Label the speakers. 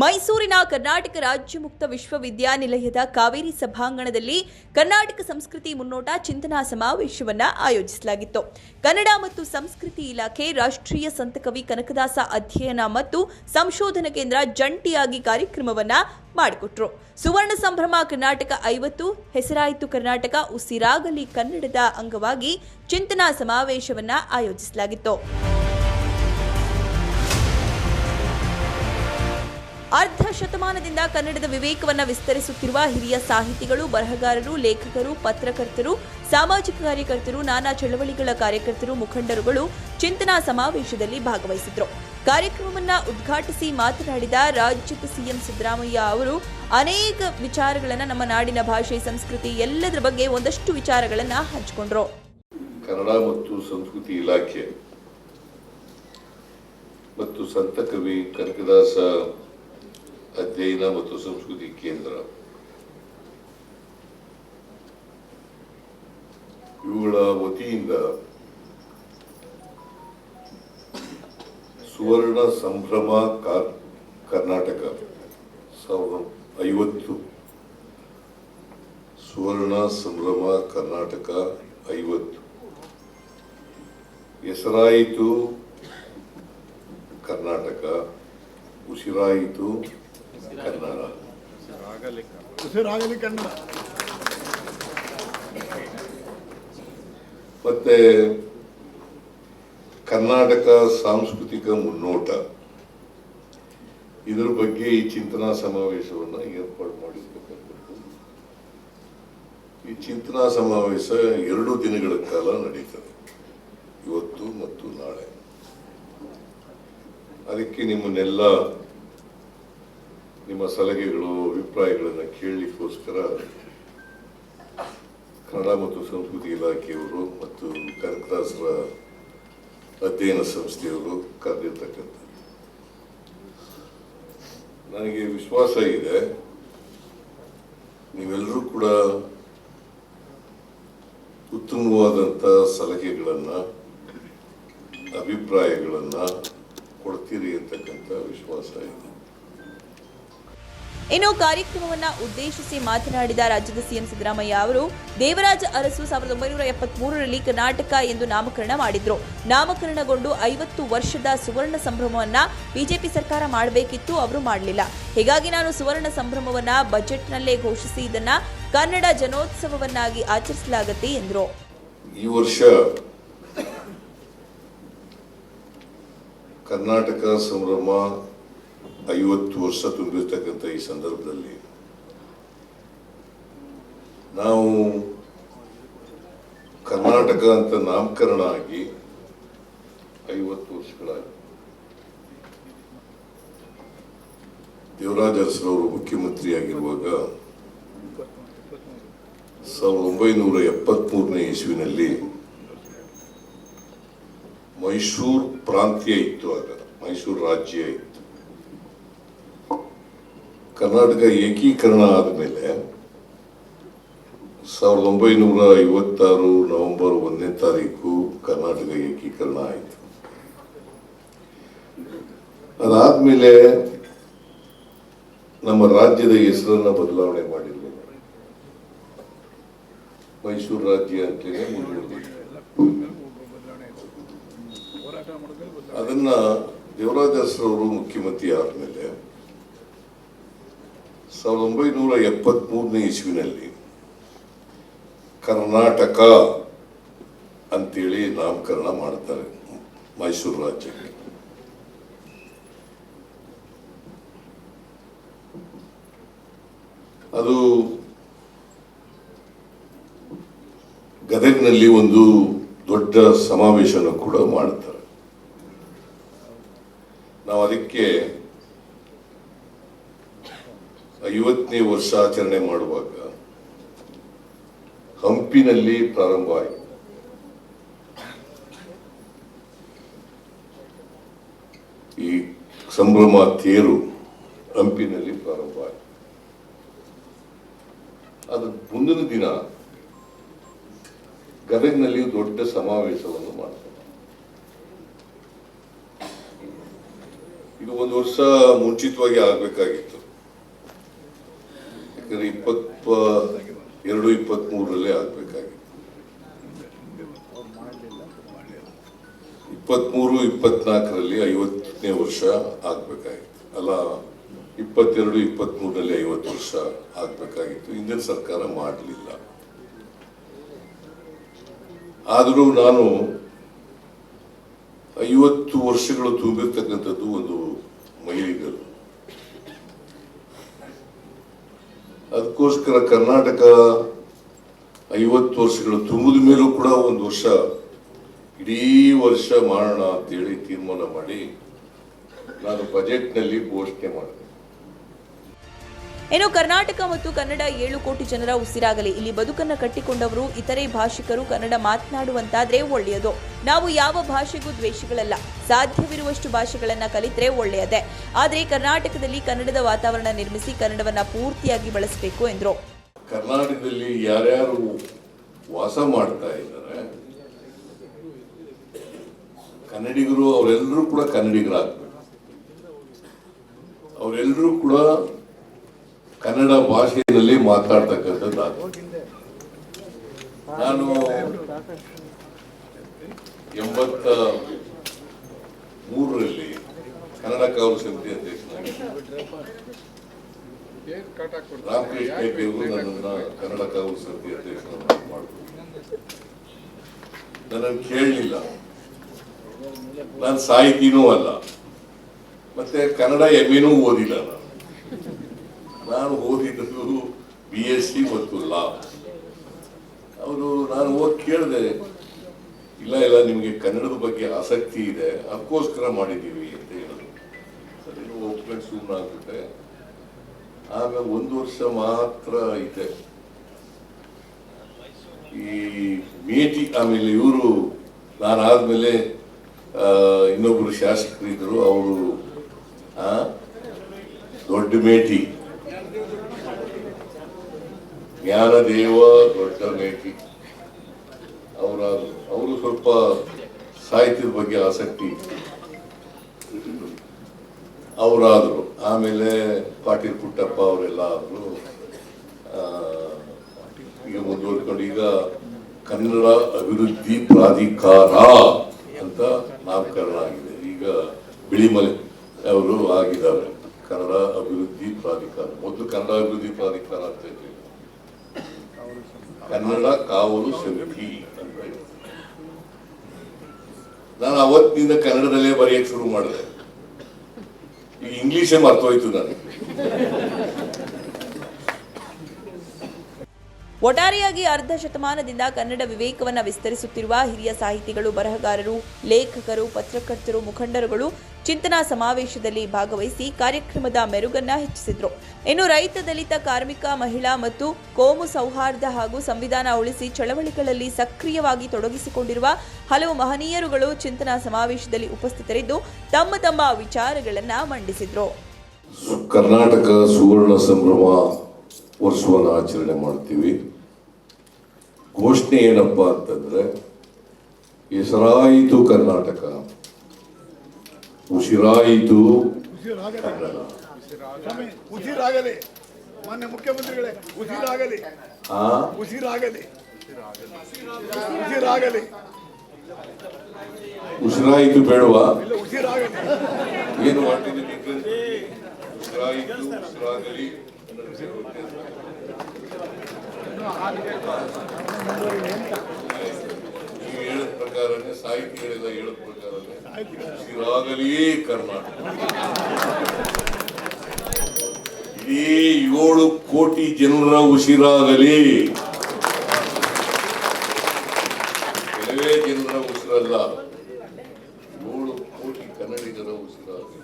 Speaker 1: ಮೈಸೂರಿನ ಕರ್ನಾಟಕ ರಾಜ್ಯ ಮುಕ್ತ ವಿಶ್ವವಿದ್ಯಾನಿಲಯದ ಕಾವೇರಿ ಸಭಾಂಗಣದಲ್ಲಿ ಕರ್ನಾಟಕ ಸಂಸ್ಕೃತಿ ಮುನ್ನೋಟ ಚಿಂತನಾ ಸಮಾವೇಶವನ್ನು ಆಯೋಜಿಸಲಾಗಿತ್ತು. ಕನ್ನಡ ಮತ್ತು ಸಂಸ್ಕೃತಿ ಇಲಾಖೆ ರಾಷ್ಟ್ರೀಯ ಸಂತಕವಿ ಕನಕದಾಸ ಅಧ್ಯಯನ ಮತ್ತು ಸಂಶೋಧನಾ ಕೇಂದ್ರ ಜಂಟಿಯಾಗಿ ಕಾರ್ಯಕ್ರಮವನ್ನು ಮಾಡಿಕೊಟ್ರು. ಸುವರ್ಣ ಸಂಭ್ರಮ ಕರ್ನಾಟಕ ಐವತ್ತು, ಹೆಸರಾಯಿತು ಕರ್ನಾಟಕ ಉಸಿರಾಗಲಿ ಕನ್ನಡದ ಅಂಗವಾಗಿ ಚಿಂತನಾ ಸಮಾವೇಶವನ್ನು ಆಯೋಜಿಸಲಾಗಿತ್ತು. ಅರ್ಧ ಶತಮಾನದಿಂದ ಕನ್ನಡದ ವಿವೇಕವನ್ನು ವಿಸ್ತರಿಸುತ್ತಿರುವ ಹಿರಿಯ ಸಾಹಿತಿಗಳು, ಬರಹಗಾರರು, ಲೇಖಕರು, ಪತ್ರಕರ್ತರು, ಸಾಮಾಜಿಕ ಕಾರ್ಯಕರ್ತರು, ನಾನಾ ಚಳವಳಿಗಳ ಕಾರ್ಯಕರ್ತರು, ಮುಖಂಡರುಗಳು ಚಿಂತನಾ ಸಮಾವೇಶದಲ್ಲಿ ಭಾಗವಹಿಸಿದ್ರು. ಕಾರ್ಯಕ್ರಮವನ್ನು ಉದ್ಘಾಟಿಸಿ ಮಾತನಾಡಿದ ರಾಜ್ಯದ ಸಿಎಂ ಸಿದ್ದರಾಮಯ್ಯ ಅವರು, ಅನೇಕ ವಿಚಾರಗಳನ್ನು ನಮ್ಮ ನಾಡಿನ ಭಾಷೆ, ಸಂಸ್ಕೃತಿ ಎಲ್ಲದರ ಬಗ್ಗೆ ಒಂದಷ್ಟು ವಿಚಾರಗಳನ್ನು ಹಂಚಿಕೊಂಡ್ರು.
Speaker 2: ಕನ್ನಡ ಮತ್ತು ಸಂಸ್ಕೃತಿ ಇಲಾಖೆ ಮತ್ತು ಸಂತ ಕವಿ ಕನಕದಾಸ ಅಧ್ಯಯನ ಮತ್ತು ಸಂಸ್ಕೃತಿ ಕೇಂದ್ರ. ಇವುಗಳ ವತಿಯಿಂದ ಸುವರ್ಣ ಸಂಭ್ರಮ ಕರ್ನಾಟಕ ಸಾವಿರದ ಐವತ್ತು. ಸುವರ್ಣ ಸಂಭ್ರಮ ಕರ್ನಾಟಕ ಐವತ್ತು. ಹೆಸರಾಯಿತು ಕರ್ನಾಟಕ, ಉಸಿರಾಯಿತು ಮತ್ತೆ ಕರ್ನಾಟಕ ಸಾಂಸ್ಕೃತಿಕ ಮುನ್ನೋಟ. ಇದರ ಬಗ್ಗೆ ಈ ಚಿಂತನಾ ಸಮಾವೇಶವನ್ನು ಏರ್ಪಾಡು ಮಾಡಿರ್ತಕ್ಕಂಥದ್ದು ಈ ಚಿಂತನಾ ಸಮಾವೇಶ ಎರಡು ದಿನಗಳ ಕಾಲ ನಡೀತದೆ. ಇವತ್ತು ಮತ್ತು ನಾಳೆ. ಅದಕ್ಕೆ ನಿಮ್ಮನ್ನೆಲ್ಲ ನಿಮ್ಮ ಸಲಹೆಗಳು, ಅಭಿಪ್ರಾಯಗಳನ್ನು ಕೇಳಲಿಕ್ಕೋಸ್ಕರ ಕನ್ನಡ ಮತ್ತು ಸಂಸ್ಕೃತಿ ಇಲಾಖೆಯವರು ಮತ್ತು ಕನಕದಾಸರ ಅಧ್ಯಯನ ಸಂಸ್ಥೆಯವರು ಕರೆದಿರ್ತಕ್ಕಂಥದ್ದು. ನನಗೆ ವಿಶ್ವಾಸ ಇದೆ, ನೀವೆಲ್ಲರೂ ಕೂಡ ಉತ್ತಮವಾದಂಥ ಸಲಹೆಗಳನ್ನು, ಅಭಿಪ್ರಾಯಗಳನ್ನು ಕೊಡ್ತೀರಿ ಅಂತಕ್ಕಂಥ ವಿಶ್ವಾಸ ಇದೆ.
Speaker 1: ಇನ್ನು ಕಾರ್ಯಕ್ರಮವನ್ನ ಉದ್ದೇಶಿಸಿ ಮಾತನಾಡಿದ ರಾಜ್ಯದ ಸಿಎಂ ಸಿದ್ದರಾಮಯ್ಯ ಅವರು, ದೇವರಾಜ ಅರಸು ಸಾವಿರದ ಒಂಬೈನೂರ ಎಪ್ಪತ್ಮೂರರಲ್ಲಿ ಕರ್ನಾಟಕ ಎಂದು ನಾಮಕರಣ ಮಾಡಿದ್ರು. ನಾಮಕರಣಗೊಂಡು ಐವತ್ತು ವರ್ಷದ ಸುವರ್ಣ ಸಂಭ್ರಮವನ್ನ ಬಿಜೆಪಿ ಸರ್ಕಾರ ಮಾಡಬೇಕಿತ್ತು, ಅವರು ಮಾಡಲಿಲ್ಲ. ಹೀಗಾಗಿ ನಾನು ಸುವರ್ಣ ಸಂಭ್ರಮವನ್ನ ಬಜೆಟ್ನಲ್ಲೇ ಘೋಷಿಸಿ ಇದನ್ನ ಕನ್ನಡ ಜನೋತ್ಸವವನ್ನಾಗಿ ಆಚರಿಸಲಾಗುತ್ತೆ ಎಂದರು.
Speaker 2: ಈ ವರ್ಷ ಕರ್ನಾಟಕ ಸಂಭ್ರಮ ಐವತ್ತು ವರ್ಷ ತುಂಬಿರ್ತಕ್ಕಂಥ ಈ ಸಂದರ್ಭದಲ್ಲಿ ನಾವು ಕರ್ನಾಟಕ ಅಂತ ನಾಮಕರಣ ಆಗಿ ಐವತ್ತು ವರ್ಷಗಳಾಗಿ ದೇವರಾಜ ಅರಸರವರು ಮುಖ್ಯಮಂತ್ರಿಯಾಗಿರುವಾಗ ಸಾವಿರದ ಒಂಬೈನೂರ ಎಪ್ಪತ್ಮೂರನೇ ಇಸ್ವಿನಲ್ಲಿ ಮೈಸೂರು ಪ್ರಾಂತ್ಯ ಇತ್ತು ಆಗ, ಮೈಸೂರು ರಾಜ್ಯ ಇತ್ತು. ಕರ್ನಾಟಕ ಏಕೀಕರಣ ಆದಮೇಲೆ ಸಾವಿರದ ಒಂಬೈನೂರ ಐವತ್ತಾರು ನವೆಂಬರ್ ಒಂದನೇ ತಾರೀಕು ಕರ್ನಾಟಕ ಏಕೀಕರಣ ಆಯಿತು. ಅದಾದ್ಮೇಲೆ ನಮ್ಮ ರಾಜ್ಯದ ಹೆಸರನ್ನ ಬದಲಾವಣೆ ಮಾಡಿರಲಿಲ್ಲ ಮೈಸೂರು ರಾಜ್ಯ ಅಂತಲೇ ಮುಂದುವರೆದ
Speaker 3: ಹೋರಾಟ ಮಾಡಿದ್ರೆ
Speaker 2: ಅದನ್ನ ದೇವರಾಜ ಅರಸರವರು ಮುಖ್ಯಮಂತ್ರಿ ಆದಮೇಲೆ ಸಾವಿರದ ಒಂಬೈನೂರ ಎಪ್ಪತ್ಮೂರನೇ ಇಸ್ವಿನಲ್ಲಿ ಕರ್ನಾಟಕ ಅಂತೇಳಿ ನಾಮಕರಣ ಮಾಡ್ತಾರೆ ಮೈಸೂರು ರಾಜ್ಯಕ್ಕೆ. ಅದು ಗದಗ್ನಲ್ಲಿ ಒಂದು ದೊಡ್ಡ ಸಮಾವೇಶನ ಕೂಡ ಮಾಡ್ತಾರೆ ನಾವು ಅದಕ್ಕೆ ಐವತ್ತನೇ ವರ್ಷ ಆಚರಣೆ ಮಾಡುವಾಗ ಹಂಪಿನಲ್ಲಿ ಪ್ರಾರಂಭ ಈ ಸಂಭ್ರಮ ತೇರು ಹಂಪಿನಲ್ಲಿ ಪ್ರಾರಂಭ ಆಯಿತು ಮುಂದಿನ ದಿನ ಗದಗ್ನಲ್ಲಿ ದೊಡ್ಡ ಸಮಾವೇಶವನ್ನು ಮಾಡ್ತಾರೆ. ಇದು ಒಂದು ವರ್ಷ ಮುಂಚಿತವಾಗಿ ಆಗ್ಬೇಕಾಗಿತ್ತು. ಯಾಕಂದ್ರೆ ಇಪ್ಪತ್ತ ಎರಡು ಇಪ್ಪತ್ತ್ ಮೂರರಲ್ಲೇ ಆಗ್ಬೇಕಾಗಿತ್ತು. ಇಪ್ಪತ್ಮೂರು, ಇಪ್ಪತ್ನಾಲ್ಕರಲ್ಲಿ ಐವತ್ತನೇ ವರ್ಷ ಆಗ್ಬೇಕಾಗಿತ್ತು. ಅಲ್ಲ, ಇಪ್ಪತ್ತೆರಡು, ಇಪ್ಪತ್ಮೂರರಲ್ಲಿ ಐವತ್ತು ವರ್ಷ ಆಗ್ಬೇಕಾಗಿತ್ತು. ಹಿಂದಿನ ಸರ್ಕಾರ ಮಾಡಲಿಲ್ಲ. ಆದರೂ ನಾನು ಐವತ್ತು ವರ್ಷಗಳು ತುಂಬಿರ್ತಕ್ಕಂಥದ್ದು ಒಂದು ಮೈಲಿಗಲ್ಲು ಅದಕ್ಕೋಸ್ಕರ ಕರ್ನಾಟಕ ಐವತ್ತು ವರ್ಷಗಳು ತುಂಬಿದ ಮೇಲೂ ಕೂಡ ಒಂದು ವರ್ಷ, ಇಡೀ ವರ್ಷ ಮಾಡೋಣ ಅಂತೇಳಿ ತೀರ್ಮಾನ ಮಾಡಿ ನಾನು ಬಜೆಟ್ನಲ್ಲಿ ಘೋಷಣೆ ಮಾಡಿದೆ
Speaker 1: ಇನ್ನು ಕರ್ನಾಟಕ ಮತ್ತು ಕನ್ನಡ ಏಳು ಕೋಟಿ ಜನರ ಉಸಿರಾಗಲಿ. ಇಲ್ಲಿ ಬದುಕನ್ನು ಕಟ್ಟಿಕೊಂಡವರು ಇತರೆ ಭಾಷಿಕರು ಕನ್ನಡ ಮಾತನಾಡುವಂತಾದ್ರೆ ಒಳ್ಳೆಯದು. ನಾವು ಯಾವ ಭಾಷೆಗೂ ದ್ವೇಷಗಳಲ್ಲ. ಸಾಧ್ಯವಿರುವಷ್ಟು ಭಾಷೆಗಳನ್ನ ಕಲಿತರೆ ಒಳ್ಳೆಯದೇ. ಆದರೆ ಕರ್ನಾಟಕದಲ್ಲಿ ಕನ್ನಡದ ವಾತಾವರಣ ನಿರ್ಮಿಸಿ ಕನ್ನಡವನ್ನ ಪೂರ್ತಿಯಾಗಿ ಬಳಸಬೇಕು ಎಂದರು.
Speaker 2: ಕರ್ನಾಟಕದಲ್ಲಿ ಯಾರ್ಯಾರು ವಾಸ ಮಾಡ್ತಾ ಇದ್ದಾರೆ, ಕನ್ನಡಿಗರು ಅವರೆಲ್ಲರೂ ಕೂಡ ಕನ್ನಡಿಗರಾಗಬೇಕು. ಅವರೆಲ್ಲರೂ ಕೂಡ ಕನ್ನಡ ಭಾಷೆಯಲ್ಲಿ ಮಾತಾಡ್ತಕ್ಕಂಥದ್ದು ನಾನು ಎಂಬತ್ತ ಮೂರರಲ್ಲಿ ಕನ್ನಡ ಕಾವಲು ಸಮಿತಿ
Speaker 3: ಹಾಕ್ಬಿಡ್ತಾರೆ?
Speaker 2: ರಾಮಕೃಷ್ಣ ಅವರು
Speaker 3: ಲೇಟ್
Speaker 2: ಕನ್ನಡ ಕಾವಲು ಸಮಿತಿ ಅಧ್ಯಕ್ಷ ಮಾಡಿದ್ರು. ನನ್ನನ್ನು ಕೇಳಲಿಲ್ಲ. ನಾನು ಸಾಹಿತಿನೂ ಅಲ್ಲ. ಮತ್ತೆ ಕನ್ನಡ ಎಂ ಎನೂ ಓದಿಲ್ಲ ನಾನು. ನಾನು ಓದಿದ್ದು ಬಿ ಎಸ್ ಸಿ ಮತ್ತು ಲಾ. ಅವರು ನಾನು ಹೋಗಿ ಕೇಳಿದೆ, ಇಲ್ಲ ಇಲ್ಲ, ನಿಮಗೆ ಕನ್ನಡದ ಬಗ್ಗೆ ಆಸಕ್ತಿ ಇದೆ, ಅದಕ್ಕೋಸ್ಕರ ಮಾಡಿದ್ದೀವಿ ಅಂತ ಹೇಳಿದ್ರು. ಸರಿ ಒಪ್ಕೊಂಡು ಆಗುತ್ತೆ ಆಮೇಲೆ ಒಂದು ವರ್ಷ ಮಾತ್ರ ಇದೆ ಈ ಮೇಟಿ, ಆಮೇಲೆ ಇವರು, ನಾನಾದ್ಮೇಲೆ ಇನ್ನೊಬ್ಬರು ಶಾಸಕರಿದ್ದರು, ಅವರು ದೊಡ್ಡ ಮೇಟಿ. ಜ್ಞಾನದೇವ ದೊಡ್ಡ ಮೇಟಿ ಅವರ ಅವರು ಸ್ವಲ್ಪ ಸಾಹಿತ್ಯದ ಬಗ್ಗೆ ಆಸಕ್ತಿ. ಅವರಾದರು. ಆಮೇಲೆ ಪಾಟೀಲ್ ಪುಟ್ಟಪ್ಪ ಅವರೆಲ್ಲ ಆದರು. ಈಗ ಮುಂದುವರ್ಕೊಂಡು ಈಗ ಕನ್ನಡ ಅಭಿವೃದ್ಧಿ ಪ್ರಾಧಿಕಾರ ಅಂತ ನಾಮಕರಣ ಆಗಿದೆ. ಈಗ ಬಿಳಿಮಲೆ ಅವರು ಆಗಿದ್ದಾರೆ. ಕನ್ನಡ ಅಭಿವೃದ್ಧಿ ಪ್ರಾಧಿಕಾರ. ಮೊದಲು ಕನ್ನಡ ಅಭಿವೃದ್ಧಿ ಪ್ರಾಧಿಕಾರ ಅಂತ ಇರಲಿಲ್ಲ. ಕನ್ನಡ ಕಾವಲು ಸಮಿತಿ. ನಾನು ಅವತ್ತಿನಿಂದ ಕನ್ನಡದಲ್ಲೇ ಬರೆಯಕ್ಕೆ ಶುರು ಮಾಡಿದೆ ಈಗ ಇಂಗ್ಲಿಷೇ ಮರ್ತೋಯ್ತು ನನಗೆ
Speaker 1: ಒಟ್ಟಾರೆಯಾಗಿ ಅರ್ಧ ಶತಮಾನದಿಂದ ಕನ್ನಡ ವಿವೇಕವನ್ನು ವಿಸ್ತರಿಸುತ್ತಿರುವ ಹಿರಿಯ ಸಾಹಿತಿಗಳು, ಬರಹಗಾರರು, ಲೇಖಕರು, ಪತ್ರಕರ್ತರು, ಮುಖಂಡರುಗಳು ಚಿಂತನಾ ಸಮಾವೇಶದಲ್ಲಿ ಭಾಗವಹಿಸಿ ಕಾರ್ಯಕ್ರಮದ ಮೆರುಗನ್ನ ಹೆಚ್ಚಿಸಿದ್ರು. ಇನ್ನು ರೈತ ದಲಿತ ಕಾರ್ಮಿಕ, ಮಹಿಳಾ ಮತ್ತು ಕೋಮು ಸೌಹಾರ್ದ ಹಾಗೂ ಸಂವಿಧಾನ ಉಳಿಸಿ ಚಳವಳಿಗಳಲ್ಲಿ ಸಕ್ರಿಯವಾಗಿ ತೊಡಗಿಸಿಕೊಂಡಿರುವ ಹಲವು ಮಹನೀಯರುಗಳು ಚಿಂತನಾ ಸಮಾವೇಶದಲ್ಲಿ ಉಪಸ್ಥಿತರಿದ್ದು, ತಮ್ಮ ತಮ್ಮ ವಿಚಾರಗಳನ್ನು ಮಂಡಿಸಿದ್ರು.
Speaker 2: ಕರ್ನಾಟಕ ಸುವರ್ಣ ಸಂಭ್ರಮ ವರ್ಷವನ್ನು ಆಚರಣೆ ಮಾಡ್ತೀವಿ. ಘೋಷಣೆ ಏನಪ್ಪ ಅಂತಂದ್ರೆ ಹೆಸರಾಯಿತು ಕರ್ನಾಟಕ. ಉಸಿರಾಯಿತು
Speaker 4: ಉಸಿರಾಗಲಿ. ಮಾನ್ಯ ಮುಖ್ಯಮಂತ್ರಿಗಳೇ ಉಸಿರಾಗಲಿ.
Speaker 2: ಆ?
Speaker 4: ಉಸಿರಾಗಲಿ. ಉಸಿರಾಗಲಿ.
Speaker 2: ಉಸಿರಾಯಿತು ಬೇಡವಾ? ಏನು ಮಾಡ್ತೀನಿ ಉಸಿರಾಯಿತು ಉಸಿರಾಗಲಿ. ನೀವು ಹೇಳಿದ ಪ್ರಕಾರನೇ ಸಾಹಿತಿಗಳೆಲ್ಲ ಹೇಳಿದ ಪ್ರಕಾರನೇ ಈಗಾಗಲೇ ಕರ್ನಾಟಕ. ಇಡೀ ಏಳು ಕೋಟಿ ಜನರ ಉಸಿರಾಗಲಿ. ಕೆಲವೇ ಜನರ ಉಸಿರಲ್ಲ. ಏಳು ಕೋಟಿ ಕನ್ನಡಿಗರ ಉಸಿರಾಗಲಿ.